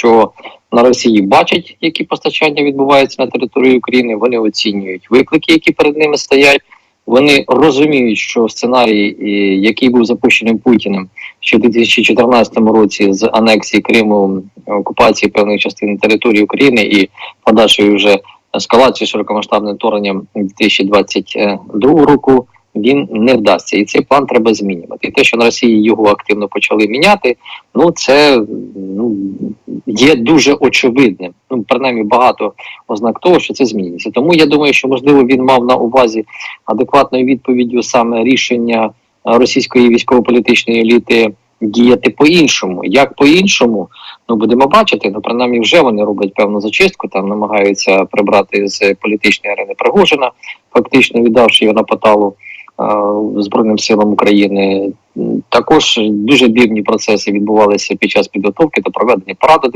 що на Росії бачать, які постачання відбуваються на території України. Вони оцінюють виклики, які перед ними стоять. Вони розуміють, що сценарій, який був запущений Путіним ще в 2014 році з анексії Криму, окупації певних частин території України і подальшою вже ескалацією широкомасштабним вторгненням 2022 року. Він не вдасться, і цей план треба змінювати. І те, що на Росії його активно почали міняти, ну це є дуже очевидним. Ну принаймні багато ознак того, що це зміниться. Тому я думаю, що можливо він мав на увазі адекватною відповіддю саме рішення е, російської військово-політичної еліти діяти по-іншому. Як по-іншому, ну будемо бачити. Ну принаймні вже вони роблять певну зачистку, там намагаються прибрати з політичної арени Пригожина, фактично віддавши його на поталу. е, Збройним силам України також дуже дивні процеси відбувалися під час підготовки та проведення параду